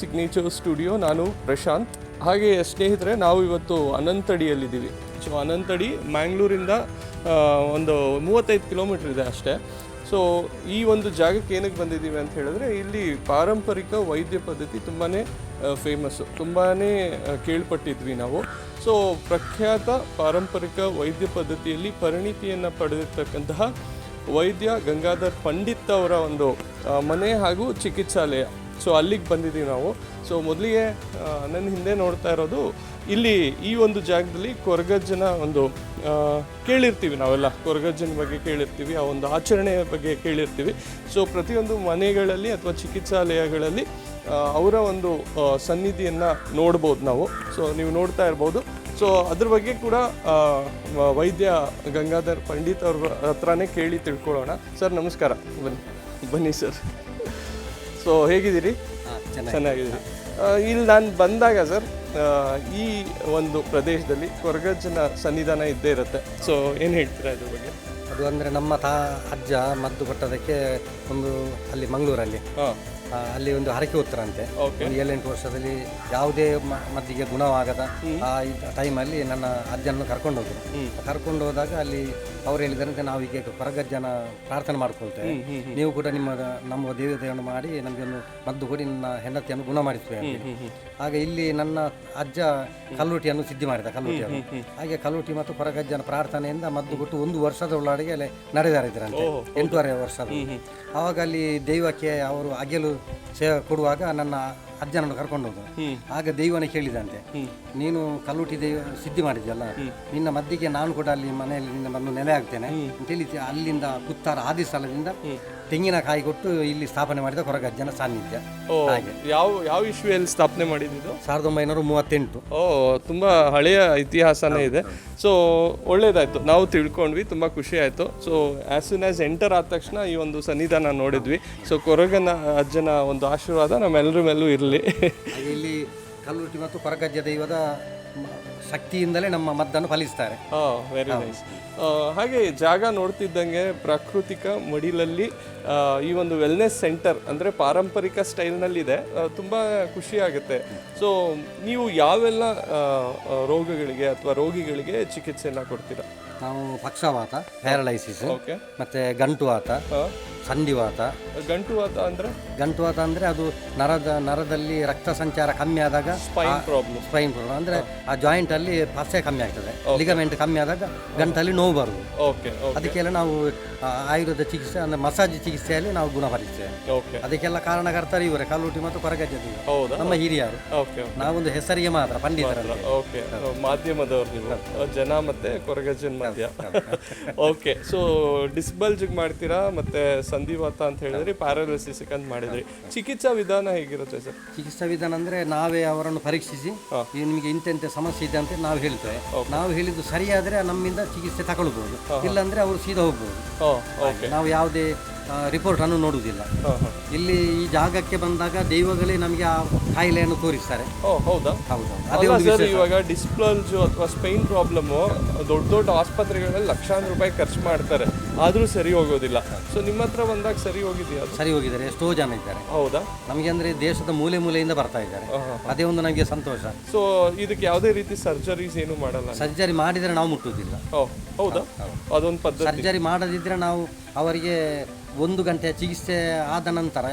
Signature studio ನಾನು ಪ್ರಶಾಂತ್. ಹಾಗೆ ಸ್ನೇಹಿತರೆ, ನಾವು ಇವತ್ತು ಅನಂತಡಿಯಲ್ಲಿದ್ದೀವಿ. ಸೊ ಅನಂತಡಿ ಮ್ಯಾಂಗ್ಳೂರಿಂದ ಒಂದು ಮೂವತ್ತೈದು ಕಿಲೋಮೀಟ್ರ್ ಇದೆ ಅಷ್ಟೇ. ಸೊ ಈ ಒಂದು ಜಾಗಕ್ಕೆ ಏನಕ್ಕೆ ಬಂದಿದ್ದೀವಿ ಅಂತ ಹೇಳಿದ್ರೆ, ಇಲ್ಲಿ ಪಾರಂಪರಿಕ ವೈದ್ಯ ಪದ್ಧತಿ ತುಂಬಾ ಫೇಮಸ್ಸು ತುಂಬಾ ಕೇಳ್ಪಟ್ಟಿದ್ವಿ ನಾವು. ಸೊ ಪ್ರಖ್ಯಾತ ಪಾರಂಪರಿಕ ವೈದ್ಯ ಪದ್ಧತಿಯಲ್ಲಿ ಪರಿಣಿತಿಯನ್ನು ಪಡೆದಿರ್ತಕ್ಕಂತಹ ವೈದ್ಯ ಗಂಗಾಧರ್ ಪಂಡಿತ್ ಅವರ ಒಂದು ಮನೆ ಹಾಗೂ ಚಿಕಿತ್ಸಾಲಯ. ಸೊ ಅಲ್ಲಿಗೆ ಬಂದಿದ್ದೀವಿ ನಾವು. ಸೊ ಮೊದಲಿಗೆ ನನ್ನ ಹಿಂದೆ ನೋಡ್ತಾ ಇರೋದು, ಇಲ್ಲಿ ಈ ಒಂದು ಜಾಗದಲ್ಲಿ ಕೊರಗಜ್ಜನ ಒಂದು ಕೇಳಿರ್ತೀವಿ ನಾವೆಲ್ಲ. ಕೊರಗಜ್ಜನ ಬಗ್ಗೆ ಕೇಳಿರ್ತೀವಿ, ಆ ಒಂದು ಆಚರಣೆಯ ಬಗ್ಗೆ ಕೇಳಿರ್ತೀವಿ. ಸೊ ಪ್ರತಿಯೊಂದು ಮನೆಗಳಲ್ಲಿ ಅಥವಾ ಚಿಕಿತ್ಸಾಲಯಗಳಲ್ಲಿ ಅವರ ಒಂದು ಸನ್ನಿಧಿಯನ್ನು ನೋಡ್ಬೋದು ನಾವು. ಸೊ ನೀವು ನೋಡ್ತಾ ಇರ್ಬೋದು. ಸೊ ಅದ್ರ ಬಗ್ಗೆ ಕೂಡ ವೈದ್ಯ ಗಂಗಾಧರ್ ಪಂಡಿತ್ ಅವ್ರ ಹತ್ರನೇ ಕೇಳಿ ತಿಳ್ಕೊಳ್ಳೋಣ. ಸರ್, ನಮಸ್ಕಾರ. ಬನ್ನಿ. ಬನ್ನಿ ಸರ್. ಸೊ ಹೇಗಿದ್ದೀರಿ? ಚೆನ್ನಾಗಿದ್ದೀರಿ. ಇಲ್ಲಿ ನಾನು ಬಂದಾಗ ಸರ್ ಈ ಒಂದು ಪ್ರದೇಶದಲ್ಲಿ ಕೊರಗಜ್ಜನ ಸನ್ನಿಧಾನ ಇದ್ದೇ ಇರುತ್ತೆ. ಸೊ ಏನು ಹೇಳ್ತೀರಾ ಇದ್ರ ಬಗ್ಗೆ? ಅದು ಅಂದರೆ ನಮ್ಮ ತಾ ಅಜ್ಜ ಮದ್ದು ಕೊಟ್ಟದಕ್ಕೆ ಒಂದು ಅಲ್ಲಿ ಮಂಗಳೂರಲ್ಲಿ. ಹಾಂ. ಆ, ಅಲ್ಲಿ ಒಂದು ಹರಕೆ ಉತ್ತರಂತೆ. ಓಕೆ ಒಂದು ಏಳೆಂಟು ವರ್ಷದಲ್ಲಿ ಯಾವುದೇ ಮ- ಮದ್ದಿಗೆ ಗುಣವಾಗದ ಆ ಟೈಮಲ್ಲಿ ನನ್ನ ಅಜ್ಜನನ್ನು ಕರ್ಕೊಂಡು ಹೋದ್ರು ಕರ್ಕೊಂಡು ಹೋದಾಗ ಅಲ್ಲಿ ಅವ್ರು ಹೇಳಿದಂತೆ ನಾವು ಈಗ ಹೊರಗಜ್ಜನ ಪ್ರಾರ್ಥನೆ ಮಾಡ್ಕೊಳ್ತೇವೆ. ನೀವು ಕೂಡ ನಿಮ್ಮ ನಮ್ಮ ದೇವತೆಯನ್ನು ಮಾಡಿ ನಮಗೆ ಒಂದು ಮದ್ದು ಕೊಡಿ ನನ್ನ ಹೆಂಡತಿಯನ್ನು ಗುಣ ಮಾಡಿಸ್ತೇವೆ ಅಂತ ಹೇಳಿ. ಹಾಗೆ ಇಲ್ಲಿ ನನ್ನ ಅಜ್ಜ ಕಲ್ಲುಟಿಯನ್ನು ಸಿದ್ಧಿ ಮಾಡಿದ ಕಲ್ಲುಟಿಯನ್ನು ಹಾಗೆ ಕಲ್ಲುಟಿ ಮತ್ತು ಹೊರಗಜ್ಜನ ಪ್ರಾರ್ಥನೆಯಿಂದ ಮದ್ದು ಕೊಟ್ಟು ಒಂದು ವರ್ಷದ ಒಳಗಡೆ ಅಲ್ಲಿ ನಡೆದಾರಿದ್ರಂತೆ. ಎಂಟೂವರೆ ವರ್ಷದ ಆವಾಗ ಅಲ್ಲಿ ದೈವಕ್ಕೆ ಅವರು ಅಗೆಲು ಸೇವೆ ಕೊಡುವಾಗ ನನ್ನ ಅಜ್ಜನನ್ನು ಕರ್ಕೊಂಡು ಹೋದ ಆಗ ದೈವನೇ ಕೇಳಿದಂತೆ ನೀನು ಕಲ್ಲುಟಿ ದೈವ ಸಿದ್ಧಿ ಮಾಡಿದ್ಯಲ್ಲ ನಿನ್ನ ಮದ್ದಿಗೆ ನಾನು ಕೂಡ ಅಲ್ಲಿ ಮನೆಯಲ್ಲಿ ನಿನ್ನ ಬಂದು ನೆಲೆ ಆಗ್ತೇನೆ ಅಂತೇಳಿ ಅಲ್ಲಿಂದ ಪುತ್ತಾರ ಆದಿ ಸ್ಥಳದಿಂದ ತೆಂಗಿನಕಾಯಿ ಕೊಟ್ಟು ಇಲ್ಲಿ ಸ್ಥಾಪನೆ ಮಾಡಿದ ಕೊರಗಜ್ಜನ ಸಾನ್ನಿಧ್ಯ. ಓ ಹಾಗೆ. ಯಾವ ಯಾವ ಇಶ್ವಿಯಲ್ಲಿ ಸ್ಥಾಪನೆ ಮಾಡಿದ್ದು ಸಾವಿರದ ಒಂಬೈನೂರ ಮೂವತ್ತೆಂಟು. ಓ ತುಂಬ ಹಳೆಯ ಇತಿಹಾಸನೇ ಇದೆ. ಸೊ ಒಳ್ಳೇದಾಯ್ತು. ನಾವು ತಿಳ್ಕೊಂಡ್ವಿ ತುಂಬ ಖುಷಿ ಆಯಿತು. So as soon as enter ಆದ ತಕ್ಷಣ ಈ ಒಂದು ಸನ್ನಿಧಾನ ನೋಡಿದ್ವಿ. ಸೊ ಕೊರಗನ ಅಜ್ಜನ ಒಂದು ಆಶೀರ್ವಾದ ನಮ್ಮೆಲ್ಲರ ಮೇಲೂ ಇರಲಿ. ಇಲ್ಲಿ ಕಲ್ಲುಟಿ ಮತ್ತು ಕೊರಗಜ್ಜ ದೈವದ ಶಕ್ತಿಯಿಂದಲೇ ನಮ್ಮ ಮದ್ದನ್ನು ಫಲಿಸ್ತಾರೆ. ವೆರಿ ನೈಸ್ ಹಾಗೆ ಜಾಗ ನೋಡ್ತಿದ್ದಂಗೆ ಪ್ರಾಕೃತಿಕ ಮಡಿಲಲ್ಲಿ ಆ, ಈ ಒಂದು ವೆಲ್ನೆಸ್ ಸೆಂಟರ್ ಅಂದರೆ ಪಾರಂಪರಿಕ ಸ್ಟೈಲ್ನಲ್ಲಿದೆ. ತುಂಬ ಖುಷಿ ಆಗುತ್ತೆ. ಸೊ ನೀವು ಯಾವೆಲ್ಲ ಆ, ಆ, ರೋಗಗಳಿಗೆ ಅಥವಾ ರೋಗಿಗಳಿಗೆ ಚಿಕಿತ್ಸೆಯನ್ನು ಕೊಡ್ತೀರಾ? ನಾವು ಪಕ್ಷವಾತ ಪ್ಯಾರಲೈಸಿಸ್ ಓಕೆ ಮತ್ತೆ ಗಂಟುವಾತ ಸಂಧಿವಾತ. ಗಂಟುವಾತ ಅಂದ್ರೆ? ಗಂಟುವಾತ ಅಂದ್ರೆ ಅದು ನರದ ನರದಲ್ಲಿ ರಕ್ತ ಸಂಚಾರ ಕಮ್ಮಿ ಆದಾಗ ಸ್ಪೈನ್ ಪ್ರಾಬ್ಲಮ್ ಸ್ಪೈನ್ ಪ್ರಾಬ್ಲಮ್ ಅಂದ್ರೆ ಆ ಜಾಯಿಂಟ್ ಅಲ್ಲಿ ಪಸೆ ಕಮ್ಮಿ ಆಗ್ತದೆ. ಲಿಗಮೆಂಟ್ ಕಮ್ಮಿ ಆದಾಗ ಗಂಟಲ್ಲಿ ನೋವು ಬರುವುದು. ಓಕೆ ಅದಕ್ಕೆಲ್ಲ ನಾವು ಆಯುರ್ವೇದ ಚಿಕಿತ್ಸೆ ಅಂದ್ರೆ ಮಸಾಜ್ ಚಿಕಿತ್ಸೆಯಲ್ಲಿ ನಾವು ಗುಣಪಡಿಸ್ತೇವೆ. ಓಕೆ ಅದಕ್ಕೆಲ್ಲ ಕಾರಣಕರ್ತರು ಇವರೇ ಕಲ್ಲುಟಿ ಮತ್ತು ಕೊರಗಜ್ಜ. ನಮ್ಮ ಹಿರಿಯರು. ಓಕೆ ನಾವೊಂದು ಹೆಸರಿಗೆ ಮಾತ್ರ ಪಂಡಿತರಲ್ಲ. ಓಕೆ ಮಾಧ್ಯಮದವ್ರು ಜನ ಮತ್ತೆ ಕೊರಗಜ್ಜನ ಓಕೆ ಸೊ ಡಿಸ್ಬಲ್ಜಿಗೆ ಮಾಡ್ತೀರಾ? ಮತ್ತೆ ಸಂಧಿವಾತ ಅಂತ ಹೇಳಿದ್ರಿ ಪ್ಯಾರಾಲಿಸಿಸ್ ಅಂತ ಮಾಡಿದ್ರಿ. ಚಿಕಿತ್ಸಾ ವಿಧಾನ ಹೇಗಿರುತ್ತೆ ಸರ್? ಚಿಕಿತ್ಸಾ ವಿಧಾನ ಅಂದ್ರೆ ನಾವೇ ಅವರನ್ನು ಪರೀಕ್ಷಿಸಿ ಈ ನಿಮಗೆ ಇಂತೆಂತೆ ಸಮಸ್ಯೆ ಇದೆ ಅಂತ ನಾವು ಹೇಳ್ತೇವೆ. ನಾವು ಹೇಳಿದ್ದು ಸರಿಯಾದ್ರೆ ನಮ್ಮಿಂದ ಚಿಕಿತ್ಸೆ ತಗೊಳ್ಬಹುದು ಇಲ್ಲಾಂದ್ರೆ ಅವರು ಸೀದಾ ಹೋಗ್ಬೋದು. ಓಕೆ ನಾವು ಯಾವುದೇ ರಿಪೋರ್ಟ್ ಅನ್ನು ನೋಡುವುದಿಲ್ಲ. ಇಲ್ಲಿ ಈ ಜಾಗಕ್ಕೆ ಬಂದಾಗ ದೈವಗಳೇ ನಮಗೆ ಆ ಕಾಯಿಲೆಯನ್ನು ತೋರಿಸ್ತಾರೆ. ಹೌದಾ? ಹೌದು ಅದೇ ಒಂದು ಸರ್ ವಿಶೇಷ. ಇವಾಗ ಡಿಸ್ಪ್ಲಲ್ಜು ಅಥವಾ ಸ್ಪೈನ್ ಪ್ರಾಬ್ಲಮ್ ದೊಡ್ಡ ದೊಡ್ಡ ಆಸ್ಪತ್ರೆಗಳಲ್ಲಿ ಲಕ್ಷಾಂತರ ರೂಪಾಯಿ ಖರ್ಚು ಮಾಡ್ತಾರೆ. ಆದರೂ ಸರಿ ಹೋಗೋದಿಲ್ಲ. ಸೊ ನಿಮ್ಮ ಹತ್ರ ಬಂದಾಗ ಸರಿ ಹೋಗಿದೆಯಾ ಅದು? ಸರಿ ಹೋಗಿದ್ದಾರೆ ಎಷ್ಟೋ ಜನ ಇದ್ದಾರೆ. ಹೌದಾ? ನಮಗೆ ಅಂದರೆ ದೇಶದ ಮೂಲೆ ಮೂಲೆಯಿಂದ ಬರ್ತಾ ಇದ್ದಾರೆ. ಅದೇ ಒಂದು ನಮಗೆ ಸಂತೋಷ. ಸೊ ಇದಕ್ಕೆ ಯಾವುದೇ ರೀತಿ ಸರ್ಜರೀಸ್ ಏನು ಮಾಡಲ್ಲ ಸರ್ಜರಿ ಮಾಡಿದರೆ ನಾವು ಮುಟ್ಟುವುದಿಲ್ಲ. ಓ ಹೌದಾ? ಅದೊಂದು ಪದ್ಧತಿ. ಸರ್ಜರಿ ಮಾಡದಿದ್ರೆ ನಾವು ಅವರಿಗೆ ಒಂದು ಗಂಟೆ ಚಿಕಿತ್ಸೆ ಆದ ನಂತರ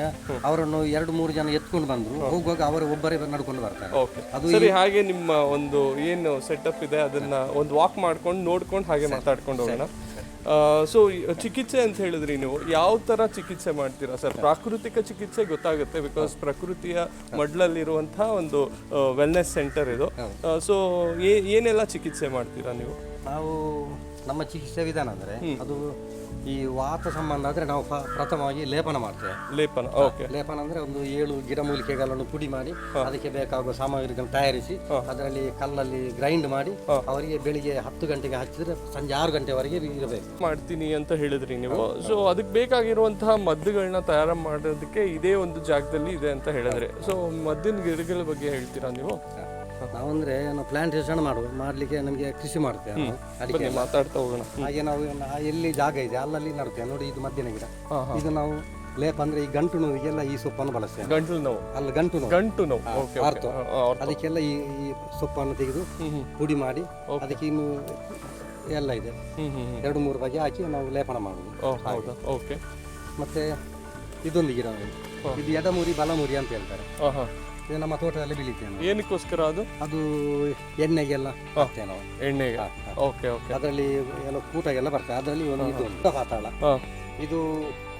ಅವರನ್ನು ಎರಡು ಮೂರು ಜನ ಎತ್ಕೊಂಡು ಬಂದರು. ಹೋಗುವಾಗ ಅವರು ಒಬ್ಬರೇ ನಡ್ಕೊಂಡು ಬರ್ತಾರೆ. ಓಕೆ. ಸರಿ ಹಾಗೆ ನಿಮ್ಮ ಒಂದು ಏನು ಸೆಟಪ್ ಇದೆ ಅದನ್ನ ಒಂದು ವಾಕ್ ಮಾಡ್ಕೊಂಡು ನೋಡ್ಕೊಂಡು ಹಾಗೆ ಮಾತಾಡ್ಕೊಂಡು ಹೋಗೋಣ. ಸೊ ಚಿಕಿತ್ಸೆ ಅಂತ ಹೇಳಿದ್ರಿ ನೀವು ಯಾವ ತರ ಚಿಕಿತ್ಸೆ ಮಾಡ್ತೀರಾ ಸರ್? ಪ್ರಾಕೃತಿಕ ಚಿಕಿತ್ಸೆ ಗೊತ್ತಾಗುತ್ತೆ ಬಿಕಾಸ್ ಪ್ರಕೃತಿಯ ಮಡ್ಲಲ್ಲಿರುವಂತಹ ಒಂದು ವೆಲ್ನೆಸ್ ಸೆಂಟರ್ ಇದು. ಸೊ ಏನೆಲ್ಲ ಚಿಕಿತ್ಸೆ ಮಾಡ್ತೀರಾ ನೀವು? ನಾವು ನಮ್ಮ ಚಿಕಿತ್ಸೆ ವಿಧಾನ ಅಂದ್ರೆ ಅದು ಈ ವಾತ ಸಂಬಂಧ ಆದ್ರೆ ನಾವು ಪ್ರಥಮವಾಗಿ ಲೇಪನ ಮಾಡ್ತೇವೆ. ಲೇಪನ ಓಕೆ. ಲೇಪನ ಅಂದ್ರೆ ಒಂದು ಏಳು ಗಿಡಮೂಲಿಕೆಗಳನ್ನು ಪುಡಿ ಮಾಡಿ ಅದಕ್ಕೆ ಬೇಕಾಗುವ ಸಾಮಗ್ರಿಗಳನ್ನು ತಯಾರಿಸಿ ಅದರಲ್ಲಿ ಕಲ್ಲಲ್ಲಿ ಗ್ರೈಂಡ್ ಮಾಡಿ ಅವರಿಗೆ ಬೆಳಿಗ್ಗೆ ಹತ್ತು ಗಂಟೆಗೆ ಹಚ್ಚಿದ್ರೆ ಸಂಜೆ ಆರು ಗಂಟೆವರೆಗೆ ಇರಬೇಕು. ಮಾಡ್ತೀನಿ ಅಂತ ಹೇಳಿದ್ರಿ ನೀವು. ಸೊ ಅದಕ್ಕೆ ಬೇಕಾಗಿರುವಂತಹ ಮದ್ದುಗಳನ್ನ ತಯಾರು ಮಾಡೋದಕ್ಕೆ ಇದೇ ಒಂದು ಜಾಗದಲ್ಲಿ ಇದೆ ಅಂತ ಹೇಳಿದ್ರೆ. ಸೊ ಮದ್ದಿನ ಗಿಡಗಳ ಬಗ್ಗೆ ಹೇಳ್ತೀರಾ ನೀವು? ನಾವಂದ್ರೆ ನಾವು ಪ್ಲಾಂಟೇಶನ್ ಮಾಡುವ ಮಾಡ್ಲಿಕ್ಕೆ ನಮಗೆ ಕೃಷಿ ಮಾಡ್ತೇವೆ ನಾವು. ಅಡಿಕೆ ಬನ್ನಿ ಮಾತಾಡ್ತಾ ಹೋಗೋಣ. ಹಾಗೆ ನಾವು ಎಲ್ಲಿ ಜಾಗ ಇದೆ ಅಲ್ಲಲ್ಲಿ ನಡ್ತೇವೆ. ನೋಡಿ ಇದು ಮಧ್ಯನ ಗಿಡ. ಇದು ನಾವು ಲೇಪ ಅಂದ್ರೆ ಈ ಗಂಟು ನೋವಿಗೆಲ್ಲ ಈ ಸೊಪ್ಪನ್ನು ಬಳಸ್ತೇವೆ. ಗಂಟಲು ನೋವು. ಅಲ್ಲ ಗಂಟು ನೋವು. ಗಂಟು ನೋವು. ಓಕೆ. ಅದಕ್ಕೆಲ್ಲ ಈ ಈ ಸೊಪ್ಪನ್ನು ತೆಗೆದು ಪುಡಿ ಮಾಡಿ ಅದಕ್ಕೆ ಇನ್ನು ಎಲ್ಲ ಇದೆ. ಎರಡು ಮೂರು ಬಗೆ ಹಾಕಿ ನಾವು ಲೇಪನ ಮಾಡುದು. ಓ ಹೌದಾ? ಓಕೆ. ಮತ್ತೆ ಇದೊಂದು ಗಿಡ. ಇದೆ. ಇದು ಎಡಮುರಿ ಬಲಮುರಿ ಅಂತ ಹೇಳ್ತಾರೆ. ಹಾಂ ಹಾಂ. ಇದು ನಮ್ಮ ತೋಟದಲ್ಲಿ ಬೆಳಿತೇವೆ ನಾವು. ಏನಕ್ಕೋಸ್ಕರ ಅದು? ಅದು ಎಣ್ಣೆಗೆಲ್ಲ ಹಾಕ್ತೇವೆ ನಾವು. ಎಣ್ಣೆಗೆ. Okay okay. ಅದರಲ್ಲಿ ಎಲ್ಲ ಕೂಟಗೆಲ್ಲ ಬರ್ತದೆ. ಅದರಲ್ಲಿ ಒಂದು ಇದು ಉಂಟು ಪಾತಾಳ ಇದು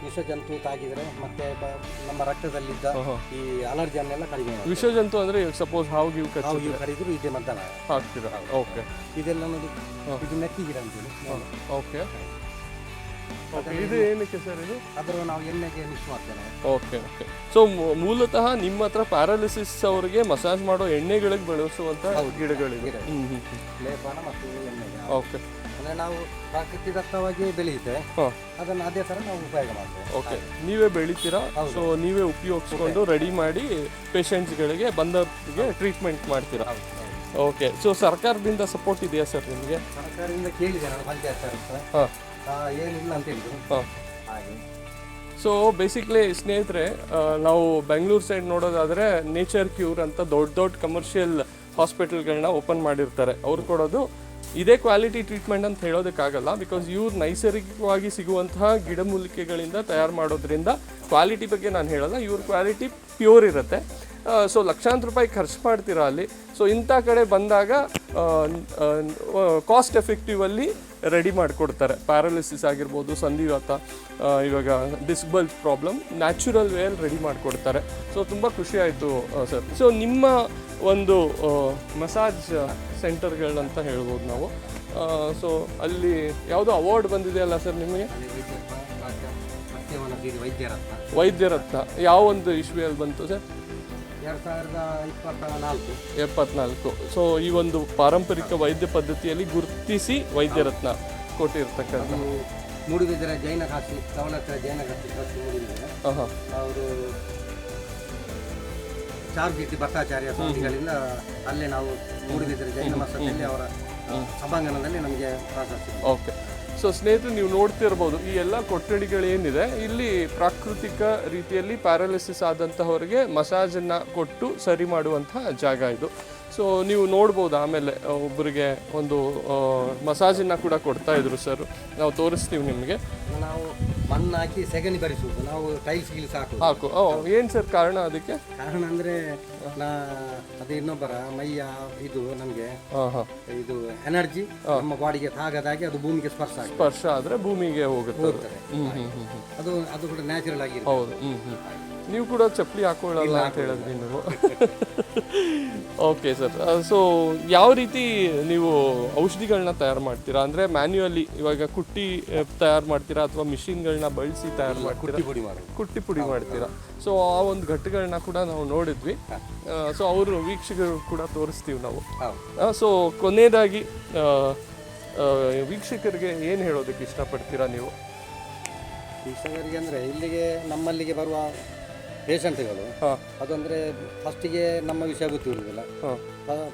ವಿಷಜಂತು ತಾಗಿದ್ರೆ ಮತ್ತೆ ನಮ್ಮ ರಕ್ತದಲ್ಲಿದ್ದ ಈ ಈ ಅಲರ್ಜಿಯನ್ನೆಲ್ಲ ಕಡಿಮೆ. ವಿಷಜಂತು ಅಂದ್ರೆ ಸಪೋಸ್ ಹಾವು ಗೀವು ಹಾವು ಇವು ಕಡಿದ್ರು ಇದೆ ಮದ್ದನ ಓಕೆ. ಇದೆಲ್ಲ ನೋಡಿ ಇದು ಮೆಕ್ಕಿ ಗಿಡ ಓಕೆ. ಇದು ಏನಕ್ಕೆ ಸರ್ ಇದು? ಅದರ ನಾವು ಎಣ್ಣೆಗೆ ಮಿಕ್ಸ್ ಮಾಡ್ತೇವೆ. ನಾವು ಓಕೆ. ಓಕೆ ಸೊ ಮೂಲತಃ ನಿಮ್ಮ ಹತ್ರ ಪ್ಯಾರಾಲಿಸಿಸ್ ಅವರಿಗೆ ಮಸಾಜ್ ಮಾಡೋ ಎಣ್ಣೆಗಳಿಗೆ ಬಳಸುವಂತ ಗಿಡಗಳಿವೆ. ಗಿಡ. ಹ್ಮ್ ಹ್ಮ್ ಹ್ಮ್. ಲೇಪನ ಮತ್ತು ಎಣ್ಣೆಗೆ ಓಕೆ. ಅಂದ್ರೆ ನಾವು ಪ್ರಾಕೃತಿದತ್ತವಾಗಿ ಬೆಳೆಯುತ್ತೆ. ಹಾಂ. ಅದನ್ನು ಅದೇ ಥರ ನಾವು ಉಪಯೋಗ ಮಾಡ್ತೇವೆ. ಓಕೆ. ನೀವೇ ಬೆಳಿತೀರಾ? ಸೊ ನೀವೇ ಉಪಯೋಗಿಸ್ಕೊಂಡು ರೆಡಿ ಮಾಡಿ ಪೇಷಂಟ್ಸ್ಗಳಿಗೆ ಬಂದವರಿಗೆ ಟ್ರೀಟ್ಮೆಂಟ್ ಮಾಡ್ತೀರಾ? ಓಕೆ. ಸೊ ಸರ್ಕಾರದಿಂದ ಸಪೋರ್ಟ್ ಇದೆಯಾ ಸರ್ ನಿಮಗೆ? ಸರ್ಕಾರದಿಂದ ಕೇಳಿದೆ ನಾನು ಪಂಚಾಯತ್ ಹತ್ರ ಹಾಂ. ಏನಿಲ್ಲ ಅಂತ ಹೇಳಿದ್ರು. ಹಾಂ. ಹಾಗೆ. ಸೊ ಬೇಸಿಕ್ಲಿ ಸ್ನೇಹಿತರೆ ಆ, ನಾವು ಬೆಂಗಳೂರು ಸೈಡ್ ನೋಡೋದಾದರೆ ನೇಚರ್ ಕ್ಯೂರ್ ಅಂತ ದೊಡ್ಡ ದೊಡ್ಡ ಕಮರ್ಷಿಯಲ್ ಹಾಸ್ಪಿಟಲ್ಗಳನ್ನ ಓಪನ್ ಮಾಡಿರ್ತಾರೆ. ಅವ್ರು ಕೊಡೋದು ಇದೇ ಕ್ವಾಲಿಟಿ ಟ್ರೀಟ್ಮೆಂಟ್ ಅಂತ ಹೇಳೋದಕ್ಕಾಗಲ್ಲ ಬಿಕಾಸ್ ಇವ್ರು ನೈಸರ್ಗಿಕವಾಗಿ ಸಿಗುವಂತಹ ಗಿಡಮೂಲಿಕೆಗಳಿಂದ ತಯಾರು ಮಾಡೋದ್ರಿಂದ ಕ್ವಾಲಿಟಿ ಬಗ್ಗೆ ನಾನು ಹೇಳಲ್ಲ ಇವ್ರ ಕ್ವಾಲಿಟಿ ಪ್ಯೂರ್ ಇರುತ್ತೆ. ಸೊ ಲಕ್ಷಾಂತರ ರೂಪಾಯಿ ಖರ್ಚು ಮಾಡ್ತೀರಾ ಅಲ್ಲಿ. ಸೊ ಇಂಥ ಕಡೆ ಬಂದಾಗ ಕಾಸ್ಟ್ ಎಫೆಕ್ಟಿವಲ್ಲಿ ರೆಡಿ ಮಾಡಿಕೊಡ್ತಾರೆ. ಪ್ಯಾರಾಲಿಸಿಸ್ ಆಗಿರ್ಬೋದು ಸಂಧಿವಾತ ಇವಾಗ ಡಿಸ್ಬಲ್ ಪ್ರಾಬ್ಲಮ್ ನ್ಯಾಚುರಲ್ ವೇಯಲ್ಲಿ ರೆಡಿ ಮಾಡಿಕೊಡ್ತಾರೆ. ಸೊ ತುಂಬ ಖುಷಿ ಆಯಿತು ಸರ್ ಸೊ ನಿಮ್ಮ ಒಂದು ಮಸಾಜ್ ಸೆಂಟರ್ಗಳಂತ ಹೇಳ್ಬೋದು ನಾವು. ಸೊ ಅಲ್ಲಿ ಯಾವುದೋ ಅವಾರ್ಡ್ ಬಂದಿದೆಯಲ್ಲ ಸರ್ ನಿಮಗೆ? ಅಲ್ಲಿ ವೈದ್ಯರತ್ನ, ವೈದ್ಯರತ್ನ ವೈದ್ಯರತ್ನ ಯಾವ ಒಂದು ಇಶ್ವಿಯಲ್ಲಿ ಬಂತು ಸರ್ ಎರಡು ಸಾವಿರದ ಇಪ್ಪತ್ತ ನಾಲ್ಕು ಎಪ್ಪತ್ನಾಲ್ಕು. ಸೊ ಈ ಒಂದು ಪಾರಂಪರಿಕ ವೈದ್ಯ ಪದ್ಧತಿಯಲ್ಲಿ ಗುರುತಿಸಿ ವೈದ್ಯರತ್ನ ಕೊಟ್ಟಿರ್ತಕ್ಕಂಥ. ಅದು ಮೂಡುಬಿದಿರೆ ಜೈನ ಕಾಶಿ ಕವನತ್ರ ಜೈನ ಕಾಶಿ ಹಾಂ ಹಾಂ ಅವರು ಚಾರ್ಗೀರ್ತಿ ಭಟ್ಟಾಚಾರ್ಯ ಸ್ವಾಮಿಗಳಿಂದ ಅಲ್ಲೇ ನಾವು ಮೂಡುಬಿದಿರೆ ಜೈನ ಮಸದಲ್ಲಿ ಅವರ ಸಭಾಂಗಣದಲ್ಲಿ ನಮಗೆ ಪ್ರಾಶಸ್ತ್ಯ ಓಕೆ ಸೊ ಸ್ನೇಹಿತರು ನೀವು ನೋಡ್ತಿರ್ಬೋದು ಈ ಎಲ್ಲ ಕೊಠಡಿಗಳೇನಿದೆ ಇಲ್ಲಿ ಪ್ರಾಕೃತಿಕ ರೀತಿಯಲ್ಲಿ ಪ್ಯಾರಾಲಿಸಿಸ್ ಆದಂತಹವರಿಗೆ ಮಸಾಜನ್ನು ಕೊಟ್ಟು ಸರಿ ಮಾಡುವಂತಹ ಜಾಗ ಇದು. ಸೊ ನೀವು ನೋಡ್ಬೋದು ಆಮೇಲೆ ಒಬ್ಬರಿಗೆ ಒಂದು ಮಸಾಜನ್ನು ಕೂಡ ಕೊಡ್ತಾ ಇದ್ರು ಸರ್. ನಾವು ತೋರಿಸ್ತೀವಿ ನಿಮಗೆ. ನಾವು ಮಣ್ಣು ಹಾಕಿ ಸೆಗಣಿ ಬರಿಸುವುದು. ನಾವು ಟೈಲ್ಸ್ ಗಿಲ್ಸ್ ಹಾಕುದು ಹಾಕು. ಓ ಏನು ಸರ್ ಕಾರಣ ಅದಕ್ಕೆ? ಕಾರಣ ಅಂದ್ರೆ ನಾ ಅದು ಇನ್ನೊಬ್ಬರ ಮೈಯ ಇದು ನಮಗೆ ಹಾಂ ಹಾಂ. ಇದು ಎನರ್ಜಿ ನಮ್ಮ ಬಾಡಿಗೆ ತಾಗದಾಗಿ ಅದು ಭೂಮಿಗೆ ಸ್ಪರ್ಶ ಆಗುತ್ತೆ. ಸ್ಪರ್ಶ ಆದರೆ ಭೂಮಿಗೆ ಹೋಗುತ್ತೆ. ಹೋಗ್ತದೆ. ಅದು ಅದು ಕೂಡ ನ್ಯಾಚುರಲ್ ಆಗಿ ಹೌದು. ಹ್ಞೂ ಹ್ಮ್. ನೀವು ಕೂಡ ಚಪ್ಪಲಿ ಹಾಕೊಳ್ಳಲ್ಲ ಅಂತ ಹೇಳಿದ್ರಿ ನೀವು. ಓಕೆ ಸರ್ ಸೊ ಯಾವ ರೀತಿ ನೀವು ಔಷಧಿಗಳನ್ನ ತಯಾರು ಮಾಡ್ತೀರಾ? ಅಂದರೆ ಮ್ಯಾನ್ಯುಯಲಿ ಇವಾಗ ಕುಟ್ಟಿ ತಯಾರು ಮಾಡ್ತೀರಾ? ಅಥವಾ ಮಿಷಿನ್ಗಳನ್ನ ಬಳಸಿ ತಯಾರು ಮಾಡ್ತೀರಾ? ಕುಟ್ಟಿ ಪುಡಿ ಮಾಡಿ ಕುಟ್ಟಿ ಪುಡಿ ಮಾಡ್ತೀರಾ? ಸೊ ಆ ಒಂದು ಘಟ್ಟಗಳನ್ನ ಕೂಡ ನಾವು ನೋಡಿದ್ವಿ. ಸೊ ಅವರು ವೀಕ್ಷಕರು ಕೂಡ ತೋರಿಸ್ತೀವಿ ನಾವು. ಸೊ ಕೊನೆಯದಾಗಿ ವೀಕ್ಷಕರಿಗೆ ಏನು ಹೇಳೋದಕ್ಕೆ ಇಷ್ಟಪಡ್ತೀರಾ ನೀವು? ವೀಕ್ಷಕರಿಗೆ ಅಂದರೆ ಇಲ್ಲಿಗೆ ನಮ್ಮಲ್ಲಿಗೆ ಬರುವ ಪೇಷಂಟ್ಗಳು ಅದಂದ್ರೆ ಫಸ್ಟಿಗೆ ನಮ್ಮ ವಿಷಯ ಗೊತ್ತಿರುವುದಿಲ್ಲ.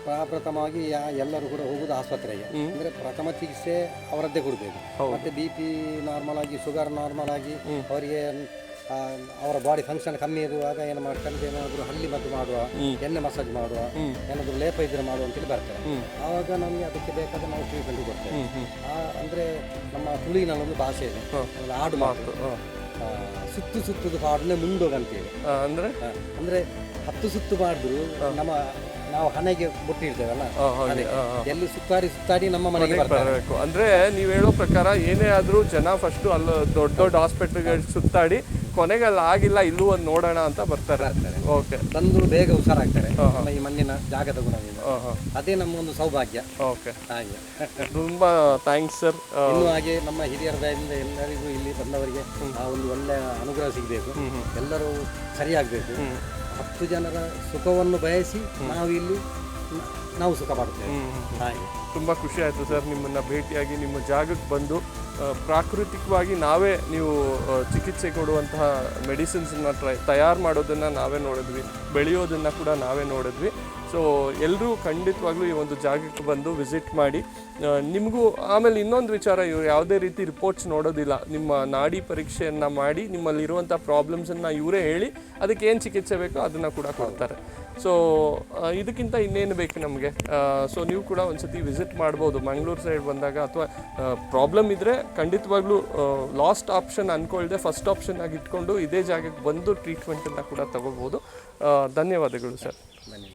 ಪ್ರಪ್ರಥಮವಾಗಿ ಎಲ್ಲರೂ ಕೂಡ ಹೋಗುದು ಆಸ್ಪತ್ರೆಗೆ. ಅಂದ್ರೆ ಪ್ರಥಮ ಚಿಕಿತ್ಸೆ ಅವರದ್ದೇ ಕೊಡಬೇಕು. ಮತ್ತೆ ಬಿ ಪಿ ನಾರ್ಮಲ್ ಆಗಿ ಶುಗರ್ ನಾರ್ಮಲ್ ಆಗಿ ಅವರಿಗೆ ಅವರ ಬಾಡಿ ಫಂಕ್ಷನ್ ಕಮ್ಮಿ ಇರುವಾಗ ಏನು ಮಾಡ್ಕೊಂಡು ಏನಾದರೂ ಹಳ್ಳಿ ಮದ್ದು ಮಾಡುವ ಎಣ್ಣೆ ಮಸಾಜ್ ಮಾಡುವ ಏನಾದರೂ ಲೇಪ ಇದ್ರೆ ಮಾಡುವ ಅಂತೇಳಿ ಬರ್ತಾರೆ. ಆವಾಗ ನಮಗೆ ಅದಕ್ಕೆ ಬೇಕಾದ ನಾವು ಟ್ರೀಟ್ಮೆಂಟ್ ಕೊಡ್ತೇವೆ. ಆ, ಅಂದ್ರೆ ನಮ್ಮ ತುಳುವಿನಲ್ಲೊಂದು ಭಾಷೆ ಇದೆ. ಆಡು ಹಾಡು ಮಾತು ಸುತ್ತು ಸುತ್ತುದು ಹಾಡನ್ನೇ ಮುಂದೋಗಂತೇಳಿ ಅಂದ್ರೆ? ಅಂದ್ರೆ ಹತ್ತು ಸುತ್ತು ಮಾಡಿದ್ರು ನಮ್ಮ ನಾವು ಹಣೆಗೆ ಮುಟ್ಟಿರ್ತೇವಲ್ಲ? ಎಲ್ಲಿ ಸುತ್ತಾಡಿ ಸುತ್ತಾಡಿ ನಮ್ಮ ಮನೆಗೆ ಬರಬೇಕು. ಅಂದ್ರೆ ನೀವು ಹೇಳೋ ಪ್ರಕಾರ ಏನೇ ಆದ್ರೂ ಜನ ಫಸ್ಟ್ ಅಲ್ಲ ದೊಡ್ಡ ದೊಡ್ಡ ಹಾಸ್ಪಿಟಲ್ಗಳು ಸುತ್ತಾಡಿ ಕೊನೆಗೆ ಅಲ್ಲಿ ಆಗಿಲ್ಲ ಇಲ್ಲೂ ಒಂದು ನೋಡೋಣ ಅಂತ ಬರ್ತಾರೆ. ಓಕೆ ಬಂದು ಬೇಗ ಹುಷಾರಾಗ್ತಾರೆ. ನಮ್ಮ ಈ ಮಣ್ಣಿನ ಜಾಗದ ಗುಣ ಅದೇ ನಮ್ಮ ಒಂದು ಸೌಭಾಗ್ಯ. ಓಕೆ ಹಾಗೆ. ತುಂಬಾ ಥ್ಯಾಂಕ್ಸ್ ಸರ್ ಇನ್ನು ಹಾಗೆ ನಮ್ಮ ಹಿರಿಯರ ದಯದಿಂದ ಎಲ್ಲರಿಗೂ ಇಲ್ಲಿ ಬಂದವರಿಗೆ ಆ ಒಂದು ಒಳ್ಳೆಯ ಅನುಗ್ರಹ ಸಿಗಬೇಕು. ಎಲ್ಲರೂ ಸರಿಯಾಗಬೇಕು. ಹತ್ತು ಜನರ ಸುಖವನ್ನು ಬಯಸಿ ನಾವು ಇಲ್ಲಿ ನಾವು ಸುಖ ಪಡ್ತೇವೆ. ಹಾಗೆ. ತುಂಬ ಖುಷಿ ಆಯಿತು ಸರ್ ನಿಮ್ಮನ್ನು ಭೇಟಿಯಾಗಿ ನಿಮ್ಮ ಜಾಗಕ್ಕೆ ಬಂದು ಪ್ರಾಕೃತಿಕವಾಗಿ ನಾವೇ ನೀವು ಚಿಕಿತ್ಸೆ ಕೊಡುವಂತಹ ಮೆಡಿಸಿನ್ಸನ್ನು ಟ್ರೈ, ತಯಾರು ಮಾಡೋದನ್ನು ನಾವೇ ನೋಡಿದ್ವಿ. ಬೆಳೆಯೋದನ್ನು ಕೂಡ ನಾವೇ ನೋಡಿದ್ವಿ. ಸೊ ಎಲ್ಲರೂ ಖಂಡಿತವಾಗ್ಲೂ ಈ ಒಂದು ಜಾಗಕ್ಕೆ ಬಂದು ವಿಸಿಟ್ ಮಾಡಿ ನಿಮಗೂ ಆಮೇಲೆ ಇನ್ನೊಂದು ವಿಚಾರ, ಇವರು ಯಾವುದೇ ರೀತಿ ರಿಪೋರ್ಟ್ಸ್ ನೋಡೋದಿಲ್ಲ. ನಿಮ್ಮ ನಾಡಿ ಪರೀಕ್ಷೆಯನ್ನು ಮಾಡಿ ನಿಮ್ಮಲ್ಲಿರುವಂಥ ಪ್ರಾಬ್ಲಮ್ಸನ್ನು ಇವರೇ ಹೇಳಿ, ಅದಕ್ಕೆ ಏನು ಚಿಕಿತ್ಸೆ ಬೇಕೋ ಅದನ್ನು ಕೂಡ ಕೊಡ್ತಾರೆ. ಸೊ ಇದಕ್ಕಿಂತ ಇನ್ನೇನು ಬೇಕು ನಮಗೆ? ಸೊ ನೀವು ಕೂಡ ಒಂದ್ಸತಿ ವಿಸಿಟ್ ಮಾಡ್ಬೋದು. ಮಂಗಳೂರು ಸೈಡ್ ಬಂದಾಗ ಅಥವಾ ಪ್ರಾಬ್ಲಮ್ ಇದ್ದರೆ ಖಂಡಿತವಾಗ್ಲೂ ಲಾಸ್ಟ್ ಆಪ್ಷನ್ ಅಂದ್ಕೊಳ್ದೆ ಫಸ್ಟ್ ಆಪ್ಷನ್ ಆಗಿ ಇಟ್ಕೊಂಡು ಇದೇ ಜಾಗಕ್ಕೆ ಬಂದು ಟ್ರೀಟ್ಮೆಂಟನ್ನು ಕೂಡ ತಗೋಬೋದು. ಧನ್ಯವಾದಗಳು ಸರ್ ಬನ್ನಿ